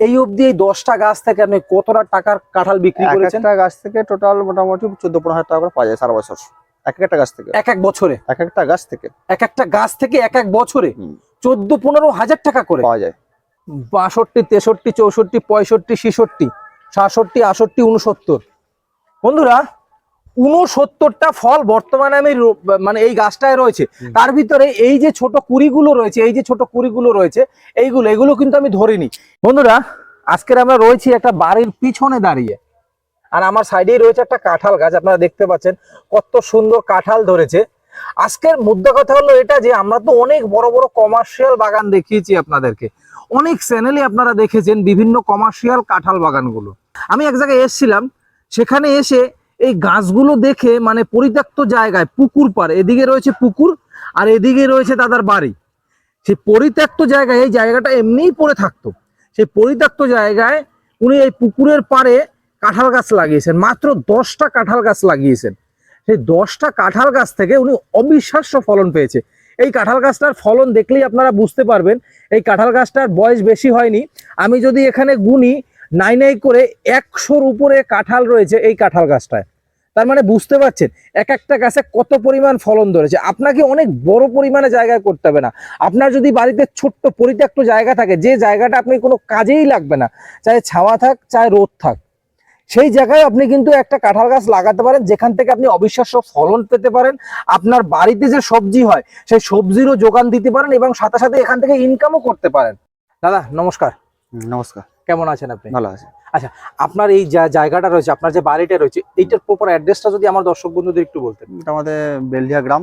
এই অবধি এই দশটা গাছ থেকে আপনি কতটা টাকার কাঁঠাল বিক্রি করেছেন? একটা গাছ থেকে টোটাল মোটামুটি চোদ্দ পনেরো হাজার টাকা করে পাওয়া যায় সারা বছর। এক একটা গাছ থেকে। এক এক বছরে? এক একটা গাছ থেকে। এক একটা গাছ থেকে এক এক বছরে? চোদ্দ পনেরো হাজার টাকা করে? পাওয়া যায়। বাষট্টি তেষট্টি চৌষট্টি পঁয়ষট্টি ছেষট্টি সাতষট্টি আষট্টি উনসত্তর বন্ধুরা উনসত্তরটা ফল বর্তমানে আমি মানে এই গাছটায় রয়েছে। তার ভিতরে এই যে ছোট কুড়িগুলো রয়েছে এই যে ছোট কুড়িগুলো রয়েছে এইগুলো এগুলো কিন্তু আমি ধরিনি। বন্ধুরা আজকের আমরা রয়েছি একটা বাড়ির পিছনে দাঁড়িয়ে। আর আমার সাইডেই রয়েছে একটা কাঁঠাল গাছ আপনারা দেখতে পাচ্ছেন কত সুন্দর কাঁঠাল ধরেছে। আজকের মুদ্রা কথা হলো এটা যে আমরা তো অনেক বড় বড় কমার্শিয়াল বাগান দেখিয়েছি আপনাদেরকে। অনেক চ্যানেলে আপনারা দেখেছেন বিভিন্ন কমার্শিয়াল কাঁঠাল বাগানগুলো। আমি এক জায়গায় এসেছিলাম সেখানে এসে এই গাছগুলো দেখে মানে পরিত্যক্ত জায়গায়, পুকুর পার এদিকে রয়েছে পুকুর আর এদিকে রয়েছে দাদার বাড়ি। সেই পরিত্যক্ত জায়গায়, এই জায়গাটা এমনিই পড়ে থাকতো। সেই পরিত্যক্ত জায়গায় উনি এই পুকুরের পাড়ে কাঁঠাল গাছ লাগিয়েছেন, মাত্র দশটা কাঁঠাল গাছ লাগিয়েছেন। সেই দশটা কাঁঠাল গাছ থেকে উনি অবিশ্বাস্য ফলন পেয়েছে। এই কাঁঠাল গাছটার ফলন দেখলেই আপনারা বুঝতে পারবেন, এই কাঁঠাল গাছটার বয়স বেশি হয়নি। আমি যদি এখানে গুনি নাই নাই করে একশোর উপরে কাঁঠাল রয়েছে এই কাঁঠাল গাছটায়। তার মানে বুঝতে পারছেন, এক একটা গাছে কত পরিমাণ ফলন ধরেছে। আপনাকে অনেক বড় পরিমাণে জায়গায় করতে হবে না। আপনার যদি বাড়িতে ছোট্ট পরিত্যক্ত জায়গা থাকে, যে জায়গাটা আপনি কোনো কাজেই লাগবে না চাहे ছাওয়া থাক চাहे রোদ থাক, সেই জায়গায় আপনি কিন্তু একটা কাঁঠাল গাছ লাগাতে পারেন, যেখান থেকে আপনি অবিশ্বাস্য ফলন পেতে পারেন, আপনার বাড়িতে যে সবজি হয়, সেই সবজিরও যোগান দিতে পারেন এবং সাথে সাথে এখান থেকে ইনকামও করতে পারেন। দাদা, নমস্কার। নমস্কার। কেমন আছেন আপনি? ভালো আছে। আপনার এই যা জায়গাটা রয়েছে আপনার যে বাড়িটা রয়েছে এইটার প্রপার অ্যাড্রেসটা যদি আমার দর্শক বন্ধুদের একটু বলতেন। এটা আমাদের বেলডিহা গ্রাম।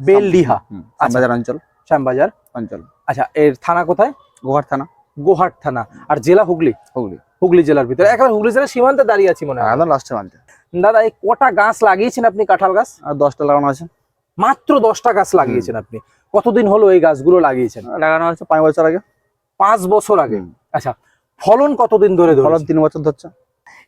বেলডিহা হুম, আচ্ছা। শ্যামবাজার অঞ্চল। শ্যামবাজার। অঞ্চল। আচ্ছা এর থানা কোথায়? গোহাট থানা। গোহাট থানা। আর জেলা হুগলি? হুগলি। হুগলি জেলার ভিতরে। এখন হুগলি জেলার সীমান্তে দাঁড়িয়ে আছি মনে হয়। একদম লাস্টে মানতে দাদা এই কটা গাছ লাগিয়েছেন আপনি কাঁঠাল গাছ? আর দশটা লাগানো আছে। মাত্র দশটা গাছ লাগিয়েছেন আপনি। কতদিন হলো এই গাছগুলো লাগিয়েছেন? লাগানো আছে পাঁচ বছর আগে। পাঁচ বছর আগে। আচ্ছা ফলন কতদিন ধরে ফলন তিন বছর ধরছে।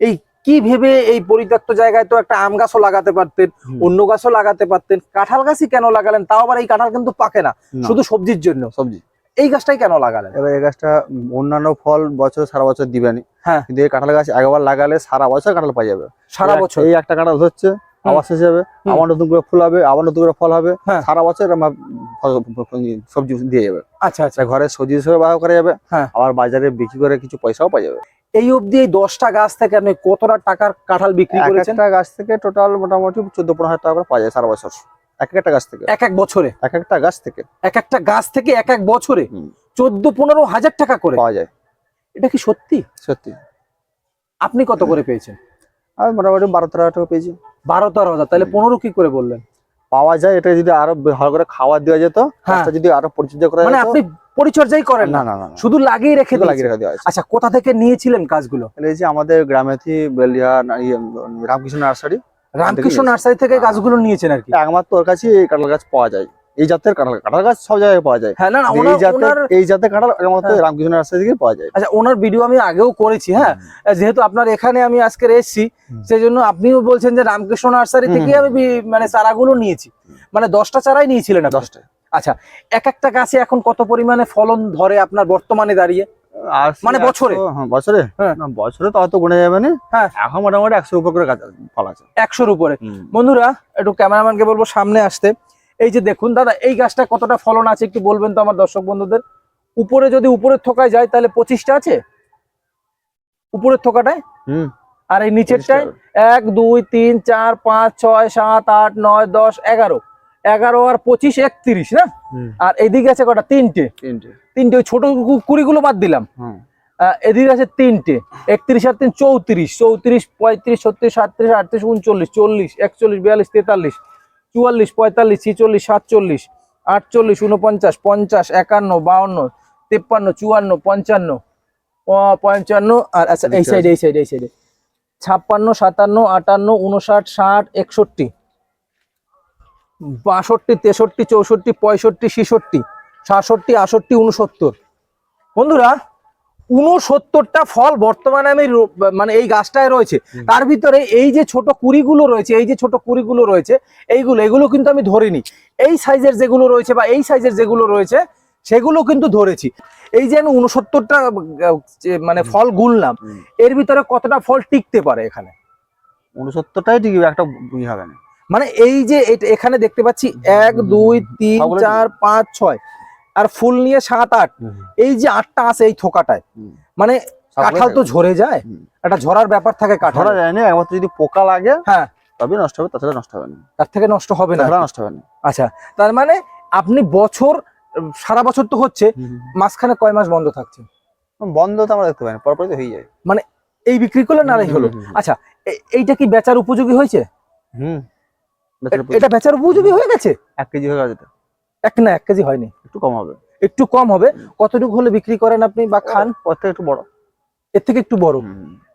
এই কি ভেবে এই পরিত্যক্ত জায়গায় তো একটা আম গাছও লাগাতে পারতেন অন্য গাছও লাগাতে পারতেন কাঁঠাল গাছই কেন লাগালেন? তাও আবার এই কাঁঠাল কিন্তু পাকে না শুধু সবজির জন্য। সবজি। এই গাছটাই কেন লাগালেন? এবার এই গাছটা অন্যান্য ফল বছর সারা বছর দিবে না হ্যাঁ। কিন্তু এই কাঁঠাল গাছ একবার লাগালে সারা বছর কাঁঠাল পাওয়া যাবে। সারা বছর? এই একটা কাঁঠাল ধরছে আবার শেষ হবে আবার নতুন করে ফুল হবে আবার নতুন করে ফল হবে। হ্যাঁ। সারা বছর আমার সবজি দিয়ে যাবে। আচ্ছা আচ্ছা। এটা ঘরে সবজি হিসেবে ব্যবহার করা যাবে হ্যাঁ। আবার বাজারে বিক্রি করে কিছু পয়সাও পাওয়া যাবে। এই অবধি এই দশটা গাছ থেকে আপনি কতটা টাকার কাঁঠাল বিক্রি করেছেন? একটা গাছ থেকে টোটাল মোটামুটি চোদ্দ পনেরো হাজার টাকা করে পাওয়া যায় সারা বছর। এক একটা গাছ থেকে। এক এক বছরে? এক একটা গাছ থেকে। এক একটা গাছ থেকে এক এক বছরে। চোদ্দ পনেরো হাজার টাকা করে? পাওয়া যায়। এটা কি সত্যি? সত্যি। আপনি কত করে পেয়েছেন? আমি মোটামুটি বারো তেরো হাজার টাকা পেয়েছি। বারো তেরো হাজার তাহলে পনেরো কি করে বললেন? পাওয়া যায় এটা যদি আরও ভালো করে খাওয়া দেওয়া যেত হ্যাঁ। যদি আরও পরিচর্যা করা মানে আপনি পরিচর্যাই করেন না। না না। শুধু লাগিয়ে রেখে লাগিয়ে রেখে দেওয়া আচ্ছা কোথা থেকে নিয়েছিলেন কাজগুলো? তাহলে এই যে আমাদের গ্রামে থেকে বেলিয়া ইয়ে, রামকৃষ্ণ নার্সারি। রামকৃষ্ণ নার্সারি থেকে হ্যাঁ। গাছগুলো নিয়েছেন আর কি? একমাত্র ওর কাছে এই কাঁঠাল গাছ পাওয়া যায়। এই জাতের কাঁঠাল কাঁঠাল গাছ সব জায়গায় পাওয়া যায়। হ্যাঁ না না ওনার এই জাতের এই জাতের কাঁঠাল হ্যাঁ। রামকৃষ্ণ নার্সারি থেকে পাওয়া যায়। আচ্ছা ওনার ভিডিও আমি আগেও করেছি হ্যাঁ। যেহেতু আপনার এখানে আমি আজকে এসেছি। সেই জন্য আপনিও বলছেন যে রামকৃষ্ণ নার্সারি থেকে আমি মানে চারাগুলো নিয়েছি। মানে দশটা চারাই নিয়েছিলেন আপনি? দশটা। আচ্ছা এক একটা গাছে এখন কত পরিমাণে ফলন ধরে আপনার বর্তমানে দাঁড়িয়ে? মানে বছরে? হ্যাঁ বছরে? হ্যাঁ। বছরে তো অত গুনে যাবে না। হ্যাঁ। এখন মোটামুটি একশো উপর করে গাছ ফল আছে। একশোর উপরে। বন্ধুরা একটু ক্যামেরাম্যানকে বলব সামনে আসতে। এই যে দেখুন দাদা এই গাছটা কতটা ফলন আছে একটু বলবেন তো আমার দর্শক বন্ধুদের? উপরে যদি উপরের থোকায় যায় তাহলে পঁচিশটা আছে? উপরের থোকাটায়? হুম। আর এই নিচেরটায়? এক দুই তিন চার পাঁচ ছয় সাত আট নয় দশ এগারো। এগারো আর পঁচিশ একত্রিশ না? আর এদিকে আছে কটা? তিনটে। তিনটে। ওই ছোট কুড়িগুলো বাদ দিলাম। এদিকে আছে তিনটে। একত্রিশ আর তিন চৌত্রিশ। চৌত্রিশ পঁয়ত্রিশ ছত্রিশ সাতত্রিশ আটত্রিশ উনচল্লিশ চল্লিশ একচল্লিশ বিয়াল্লিশ তেতাল্লিশ। চুয়াল্লিশ পঁয়তাল্লিশ ছিচল্লিশ সাতচল্লিশ আটচল্লিশ উনপঞ্চাশ পঞ্চাশ একান্ন বাউন্ন তেপ্পান্ন চুয়ান্ন পঞ্চান্ন পঞ্চান্ন আর আচ্ছা এই সাইড এই সাইড এই সাইডে ছাপ্পান্ন সাতান্ন আটান্ন উনষাট ষাট একষট্টি বাষট্টি তেষট্টি চৌষট্টি পঁয়ষট্টি ছেষট্টি সাতষট্টি আষট্টি উনসত্তর বন্ধুরা উনসত্তরটা ফল বর্তমানে আমি মানে এই গাছটায় রয়েছে। তার ভিতরে এই যে ছোট কুড়িগুলো রয়েছে এই যে ছোট কুড়িগুলো রয়েছে এইগুলো এগুলো কিন্তু আমি ধরিনি। এই সাইজের যেগুলো রয়েছে বা এই সাইজের যেগুলো রয়েছে সেগুলো কিন্তু ধরেছি। এই যে আমি উনসত্তরটা মানে ফল গুনলাম এর ভিতরে কতটা ফল টিকতে পারে এখানে? উনসত্তরটাই টিকবে একটা হবে না। মানে এই যে এটা- এখানে দেখতে পাচ্ছি এক দুই তিন চার পাঁচ ছয়। আর ফুল নিয়ে সাত আট। এই যে আটটা আছে এই থোকাটায় মানে কাঁঠাল তো ঝরে যায় একটা ঝরার ব্যাপার থাকে কাঁঠাল। যায় না একমাত্র যদি পোকা লাগে হ্যাঁ। তবে নষ্ট হবে তাছাড়া নষ্ট হবে না। তার থেকে নষ্ট হবে না। নষ্ট হবে না। আচ্ছা তার মানে আপনি বছর সারা বছর তো হচ্ছে মাঝখানে কয় মাস বন্ধ থাকছে? বন্ধ তো আমরা দেখতে পাই না পরপরই তো হয়ে যায়। মানে এই বিক্রি করলে নারাই হলো। আচ্ছা এইটা কি বেচার উপযোগী হয়েছে? হুম। এটা বেচার উপযোগী। হয়ে গেছে? এক কেজি হয়ে গেছে এক না এক কেজি হয়নি। একটু কম হবে। একটু কম হবে। কতটুকু হলে বিক্রি করেন আপনি বা খান? ওর থেকে একটু বড়। এর থেকে একটু বড়।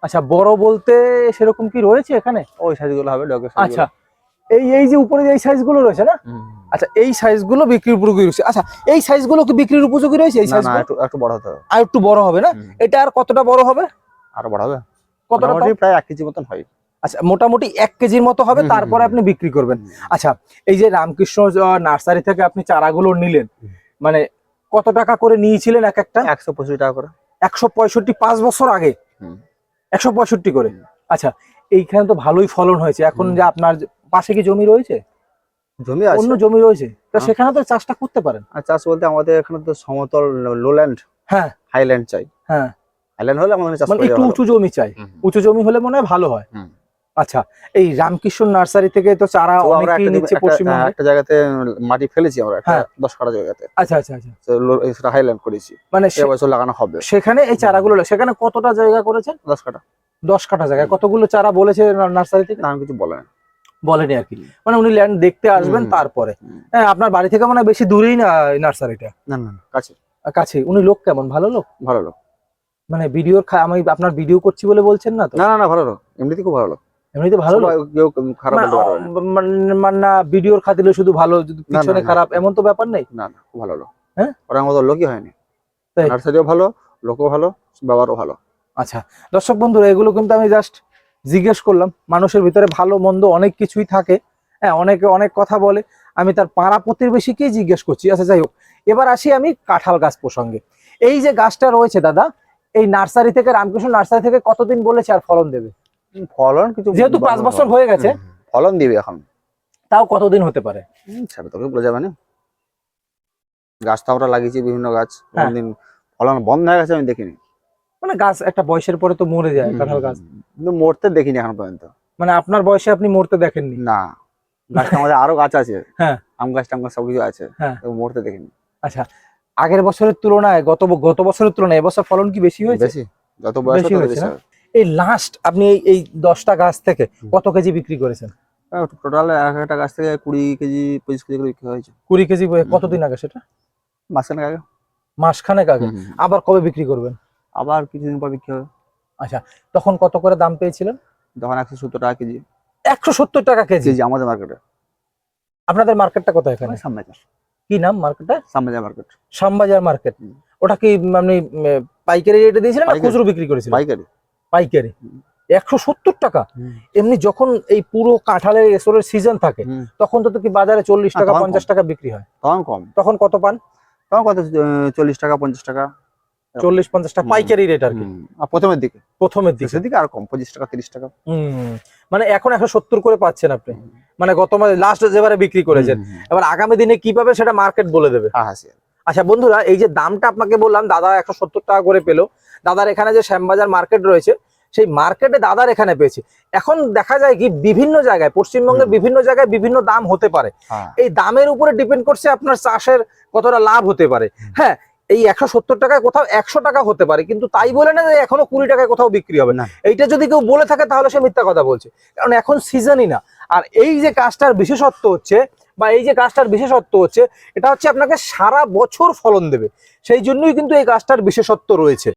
আচ্ছা বড় বলতে সেরকম কি রয়েছে এখানে? ওই সাইজগুলো হবে ডগের আচ্ছা। এই এই যে উপরে যে এই সাইজগুলো রয়েছে না? আচ্ছা এই সাইজগুলো বিক্রির উপযোগী রয়েছে। আচ্ছা এই সাইজগুলো কি বিক্রির উপযোগী রয়েছে এই সাইজগুলো একটু একটু বড় হতে হবে। আর একটু বড় হবে না? এটা আর কতটা বড় হবে? আরও বড় হবে? কতটা প্রায় এক কেজি মতন হয়। আচ্ছা মোটামুটি এক কেজির মতো হবে তারপরে আপনি বিক্রি করবেন। আচ্ছা এই যে রামকৃষ্ণ নার্সারি থেকে আপনি চারাগুলো নিলেন। মানে কত টাকা করে নিয়েছিলেন এক একটা? একশো পঁচিশ টাকা করে। একশো পঁয়ষট্টি পাঁচ বছর আগে? একশো পঁয়ষট্টি করে? আচ্ছা এইখানে তো ভালোই ফলন হয়েছে। এখন যে আপনার পাশে কি জমি রয়েছে? জমি আছে। অন্য জমি রয়েছে। তা হ্যাঁ। সেখানে তো চাষটা করতে পারেন? আর চাষ বলতে আমাদের এখানে তো সমতল লোল্যান্ড হ্যাঁ। হাইল্যান্ড চাই। হ্যাঁ। হাইল্যান্ড হলে আমাদের চাষ মানে একটু উঁচু জমি চাই। উঁচু জমি হলে মনে হয় ভালো হয়। আচ্ছা এই রামকৃষ্ণ নার্সারি থেকে তো চারা অনেকেই একটা নিচ্ছে পশ্চিমবঙ্গে। একটা জায়গাতে মাটি ফেলেছি আমরা একটা হ্যাঁ। দশ কাটা জায়গাতে। আচ্ছা আচ্ছা আচ্ছা। সেটা হাইল্যান্ড করেছি। মানে সে- এবছর লাগানো হবে। সেখানে এই চারাগুলো সেখানে কতটা জায়গা করেছেন? দশ কাটা দশ কাঠা জায়গায় কতগুলো চারা বলেছে নার্সারি থেকে? না আমি কিছু বলে না। বলেনি আর কি। মানে উনি ল্যান্ড দেখতে আসবেন তারপরে। হ্যাঁ আপনার বাড়ি থেকে মানে বেশি দূরেই না নার্সারিটা? না না কাছে। কাছে। উনি লোক কেমন? ভালো লোক? ভালো লোক। মানে ভিডিওর আমি আপনার ভিডিও করছি বলে বলছেন না তো? না না না ভালো লোক। এমনিতে খুব ভালো লোক। এমনিতে ভালো কেউ খারাপ মানে, না। মানে- মানে ভিডিওর খাতিলে শুধু ভালো যদি পিছনে খারাপ এমন তো ব্যাপার নেই? না না খুব ভালো লোক। হ্যাঁ? ওরা লোকই হয়নি। নার্সারিও ভালো লোকও ভালো বাবারও ভালো। আচ্ছা দর্শক বন্ধুরা এগুলো কিন্তু আমি জাস্ট জিজ্ঞেস করলাম। মানুষের ভিতরে ভালো মন্দ অনেক কিছুই থাকে। হ্যাঁ অনেকে অনেক কথা বলে। আমি তার পাড়া প্রতিবেশীকেই জিজ্ঞেস করছি। আচ্ছা যাই হোক এবার আসি আমি কাঁঠাল গাছ প্রসঙ্গে। এই যে গাছটা রয়েছে দাদা এই নার্সারি থেকে রামকৃষ্ণ নার্সারি থেকে কতদিন বলেছে আর ফলন দেবে? ফলন কিছু যেহেতু পাঁচ বছর হয়ে। গেছে ফলন দিবে এখন। তাও কতদিন হতে পারে? সেটা তোকে বলে যাবে না। গাছ তো আমরা লাগিয়েছি বিভিন্ন গাছ। হ্যাঁ। কোনদিন ফলন বন্ধ হয়ে গেছে আমি দেখিনি। মানে গাছ একটা বয়সের পরে তো মরে যায় কাঁঠাল গাছ। কিন্তু মরতে দেখিনি এখন পর্যন্ত। মানে আপনার বয়সে আপনি মরতে দেখেননি? না। গাছটা আমাদের আরও গাছ আছে। হ্যাঁ। আম গাছ টাম গাছ সবকিছু আছে। হ্যাঁ। মরতে দেখিনি। আচ্ছা আগের বছরের তুলনায় গত গত বছরের তুলনায় এবছর ফলন কি বেশি হয়েছে? বেশি। যত বয়স বেশি হয়েছে। এই লাস্ট আপনি এই দশটা গাছ থেকে কত কেজি বিক্রি করেছেন? টোটাল এক একটা গাছ থেকে কুড়ি কেজি পঁচিশ কেজি করে বিক্রি হয়েছে। কুড়ি কেজি কতদিন আগে সেটা? মাঝখানে আগে। মাসখানেক আগে। আবার কবে বিক্রি করবেন? আবার কিছুদিন পর বিক্রি হবে। আচ্ছা তখন কত করে দাম পেয়েছিলেন? তখন একশো সত্তর টাকা কেজি। একশো সত্তর টাকা কেজি? আমাদের মার্কেটে আপনাদের মার্কেটটা কোথায় এখানে? সামবাজার কি নাম মার্কেটটা সামবাজার মার্কেট শ্যামবাজার মার্কেট ওটা কি আপনি পাইকারি রেটে দিয়েছিলেন খুচরো বিক্রি করেছিলেন? পাইকারি। পাইকারি। একশো সত্তর টাকা। এমনি যখন এই পুরো কাঁঠালের এসরের সিজন থাকে তখন তো কি বাজারে চল্লিশ হ্যাঁ, টাকা পঞ্চাশ টাকা বিক্রি হয়? তখন কম। তখন কত পান? তখন কত চল্লিশ টাকা পঞ্চাশ টাকা। চল্লিশ পঞ্চাশ টাকা পাইকারি রেট আর কি। প্রথমের দিকে। প্রথমের দিকে। শেষের দিকে আর কম পঁচিশ টাকা তিরিশ টাকা। মানে এখন একশো সত্তর করে পাচ্ছেন আপনি। মানে গত মাসে লাস্ট যেবারে বিক্রি করেছেন। এবার আগামী দিনে কি পাবে সেটা মার্কেট বলে দেবে? হ্যাঁ, হ্যাঁ, আচ্ছা বন্ধুরা এই যে দামটা আপনাকে বললাম দাদা একশো সত্তর টাকা করে পেল। দাদার এখানে যে শ্যামবাজার মার্কেট রয়েছে সেই মার্কেটে দাদার এখানে পেয়েছে। এখন দেখা যায় কি বিভিন্ন জায়গায় পশ্চিমবঙ্গের বিভিন্ন জায়গায় বিভিন্ন দাম হতে পারে। হ্যাঁ। এই দামের উপরে ডিপেন্ড করছে আপনার চাষের কতটা লাভ হতে পারে। হ্যাঁ এই একশো সত্তর টাকায় কোথাও একশো টাকা হতে পারে কিন্তু তাই বলে না যে এখনও কুড়ি টাকায় কোথাও বিক্রি হবে। না। এইটা যদি কেউ বলে থাকে তাহলে সে মিথ্যা কথা বলছে। কারণ এখন সিজনই না। আর এই যে কাজটার বিশেষত্ব হচ্ছে বা এই যে গাছটার বিশেষত্ব হচ্ছে, এটা হচ্ছে আপনাকে সারা বছর ফলন দেবে। সেই জন্যই কিন্তু এই গাছটার বিশেষত্ব রয়েছে।